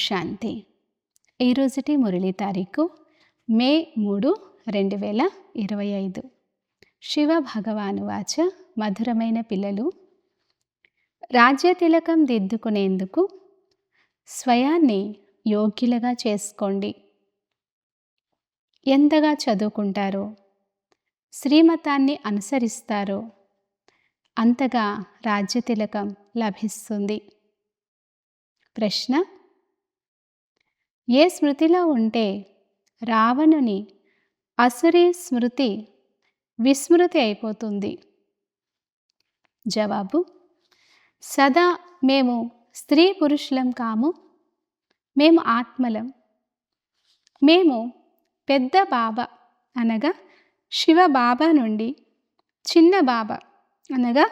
శాంతి. ఈరోజుటి మురళి తారీఖు మే మూడు రెండు వేల ఇరవై ఐదు. శివ భగవాను వాచ మధురమైన పిల్లలు. రాజ్య తిలకం దిద్దుకునేందుకు స్వయాన్ని యోగ్యులుగా చేసుకోండి. ఎంతగా చదువుకుంటారో శ్రీమతాన్ని అనుసరిస్తారో అంతగా రాజ్య తిలకం లభిస్తుంది. ప్రశ్న ఏ స్మృతిలో ఉంటే రావణుని అసురీ స్మృతి విస్మృతి అయిపోతుంది. జవాబు సదా మేము స్త్రీ పురుషులం కాము మేము ఆత్మలం. మేము పెద్ద బాబా అనగా శివ బాబా నుండి చిన్న బాబా అనగా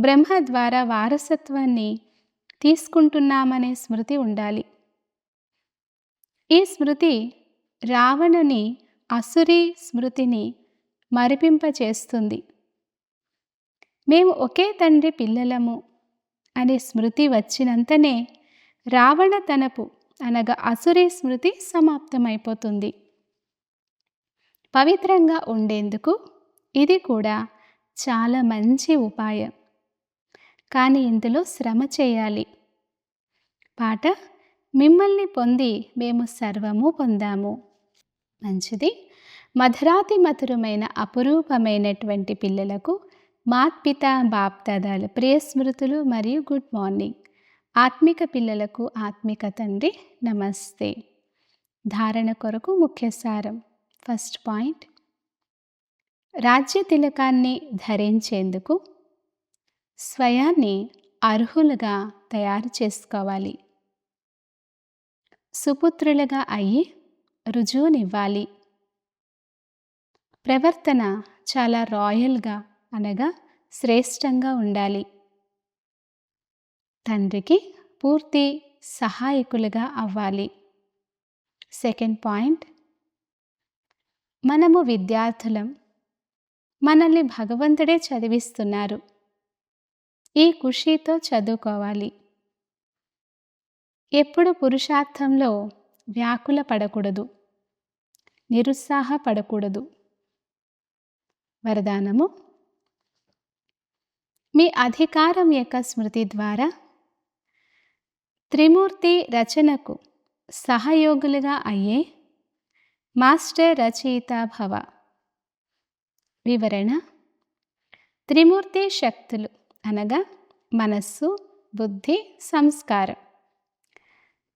బ్రహ్మ ద్వారా వారసత్వాన్ని తీసుకుంటున్నామనే స్మృతి ఉండాలి. ఈ స్మృతి రావణుని అసురీ స్మృతిని మరిపింపచేస్తుంది. మేము ఒకే తండ్రి పిల్లలము అనే స్మృతి వచ్చినంతనే రావణ తనపు అనగా అసురీ స్మృతి సమాప్తమైపోతుంది. పవిత్రంగా ఉండేందుకు ఇది కూడా చాలా మంచి ఉపాయం. కానీ ఇందులో శ్రమ చేయాలి. పాట మిమ్మల్ని పొంది మేము సర్వము పొందాము. మంచిది. మధురాతి మధురమైన అపురూపమైనటువంటి పిల్లలకు మాత్పిత బాప్దాదాలు ప్రియస్మృతులు మరియు గుడ్ మార్నింగ్. ఆత్మిక పిల్లలకు ఆత్మిక తండ్రి నమస్తే. ధారణ కొరకు ముఖ్య సారం. First point. రాజ్య తిలకాన్ని ధరించేందుకు స్వయాన్ని అర్హులుగా తయారు చేసుకోవాలి. సుపుత్రులుగా అయ్యి రుజువునివ్వాలి. ప్రవర్తన చాలా రాయల్గా అనగా శ్రేష్టంగా ఉండాలి. తండ్రికి పూర్తి సహాయకులుగా అవ్వాలి. సెకండ్ పాయింట్ మనము విద్యార్థులం. మనల్ని భగవంతుడే చదివిస్తున్నారు. ఈ ఖుషీతో చదువుకోవాలి. ఎప్పుడు పురుషార్థంలో వ్యాకుల పడకూడదు. నిరుత్సాహపడకూడదు వరదానము? మీ అధికారం యొక్క స్మృతి ద్వారా త్రిమూర్తి రచనకు సహయోగులుగా అయ్యే మాస్టర్ రచయిత భవ. వివరణ? త్రిమూర్తి శక్తులు అనగా మనస్సు బుద్ధి సంస్కారం.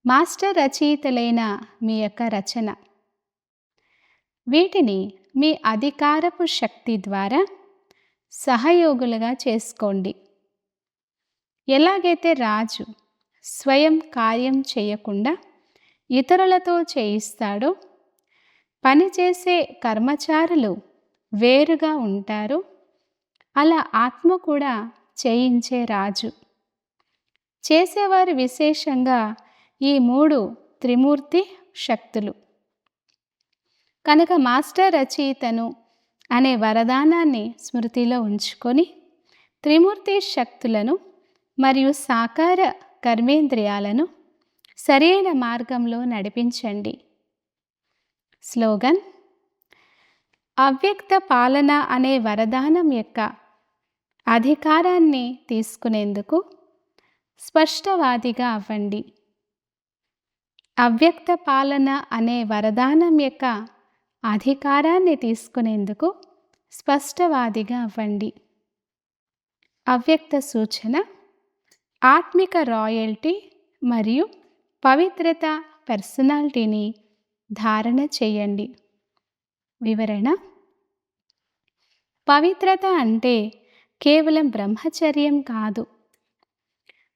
మాస్టర్ రచయితలైన మీ యొక్క రచన. వీటిని మీ అధికారపు శక్తి ద్వారా సహయోగులుగా చేసుకోండి. ఎలాగైతే రాజు స్వయం కార్యం చేయకుండా ఇతరులతో చేయిస్తాడో పనిచేసే కర్మచారులు వేరుగా ఉంటారు. అలా ఆత్మ కూడా చేయించే రాజు. చేసేవారు విశేషంగా ఈ మూడు త్రిమూర్తి శక్తులు. కనుక మాస్టర్ రచయితను అనే వరదానాన్ని స్మృతిలో ఉంచుకొని త్రిమూర్తి శక్తులను మరియు సాకార కర్మేంద్రియాలను సరైన మార్గంలో నడిపించండి. స్లోగన్ అవ్యక్త పాలన అనే వరదానం యొక్క అధికారాన్ని తీసుకునేందుకు స్పష్టవాదిగా అవ్వండి. అవ్యక్త పాలన అనే వరదానం యొక్క అధికారాన్ని తీసుకునేందుకు స్పష్టవాదిగా అవ్వండి. అవ్యక్త సూచన ఆత్మిక రాయల్టీ మరియు పవిత్రత పర్సనాలిటీని ధారణ చేయండి. వివరణ పవిత్రత అంటే కేవలం బ్రహ్మచర్యం కాదు.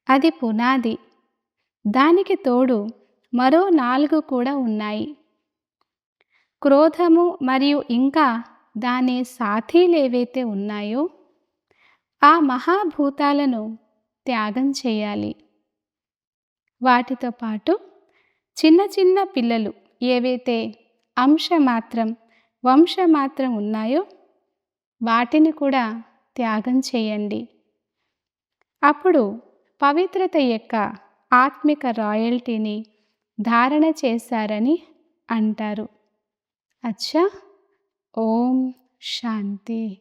అది పునాది. దానికి తోడు మరో నాలుగు కూడా ఉన్నాయి. క్రోధము మరియు ఇంకా దాని సాథీలు ఏవైతే ఉన్నాయో ఆ మహాభూతాలను త్యాగం చేయాలి. వాటితో పాటు చిన్న చిన్న పిల్లలు ఏవైతే అంశమాత్రం వంశమాత్రం ఉన్నాయో వాటిని కూడా త్యాగం చేయండి. అప్పుడు పవిత్రత యొక్క ఆత్మిక రాయల్టీని ధారణ చేశారని అంటారు. అచ్చా. ఓం శాంతి.